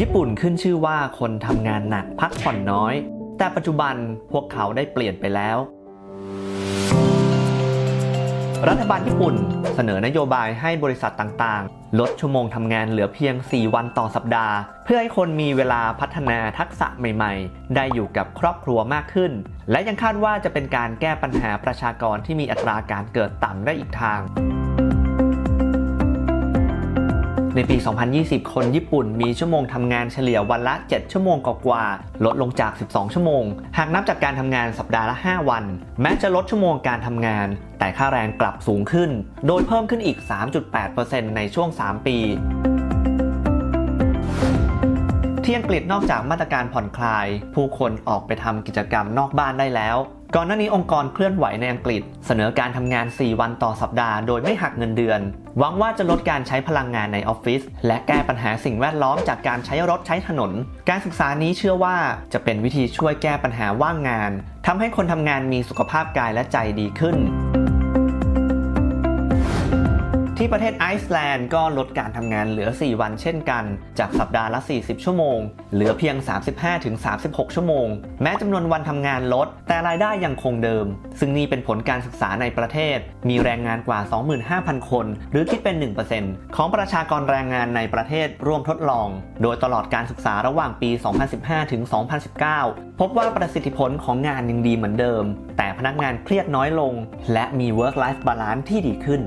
ญี่ปุ่นขึ้นชื่อว่าคนทำงานหนักพักผ่อนน้อย แต่ปัจจุบันพวกเขาได้เปลี่ยนไปแล้ว รัฐบาลญี่ปุ่นเสนอนโยบายให้บริษัทต่างๆ ลดชั่วโมงทำงานเหลือเพียง 4 วันต่อสัปดาห์ เพื่อให้คนมีเวลาพัฒนาทักษะใหม่ๆ ได้อยู่กับครอบครัวมากขึ้น และยังคาดว่าจะเป็นการแก้ปัญหาประชากรที่มีอัตราการเกิดต่ำได้อีกทาง ในปี 2020 คนญี่ปุ่นมีชั่วโมงทำงานเฉลี่ยวันละ 7 ชั่วโมงกว่าๆลดลงจาก 12 ชั่วโมง หากนับจากการทำงานสัปดาห์ละ 5 วัน แม้จะลดชั่วโมงการทำงาน แต่ค่าแรงกลับสูงขึ้น โดยเพิ่มขึ้นอีก 3.8%ในช่วง 3 ปีที่อังกฤษนอกจากมาตรการผ่อนคลาย ผู้คนออกไปทำกิจกรรมนอกบ้านได้แล้ว ก่อนหน้านี้องค์กรเคลื่อนไหวในอังกฤษ เสนอการทำงาน 4 วันต่อสัปดาห์โดยไม่หักเงินเดือน หวังว่าจะลดการใช้พลังงานในออฟฟิศและแก้ปัญหาสิ่งแวดล้อมจากการใช้รถใช้ถนน การศึกษานี้เชื่อว่าจะเป็นวิธีช่วยแก้ปัญหาว่างงานทำให้คนทำงานมีสุขภาพกายและใจดีขึ้น ที่ประเทศไอซ์แลนด์ก็ลดการทำงานเหลือ 4 วันเช่นกัน จากสัปดาห์ละ 40 ชั่วโมง เหลือเพียง 35-36 ชั่วโมง แม้จำนวนวันทำงานลด แต่รายได้ยังคงเดิม ซึ่งนี่เป็นผลการศึกษาในประเทศ มีแรงงานกว่า 25,000 คน หรือคิดเป็น 1%ของประชากรแรงงานในประเทศร่วมทดลอง โดยตลอดการศึกษาระหว่างปี 2015 ถึง 2019 พบว่าประสิทธิผลของงานยังดีเหมือนเดิม แต่พนักงานเครียดน้อยลง และมี work life balance ที่ดีขึ้น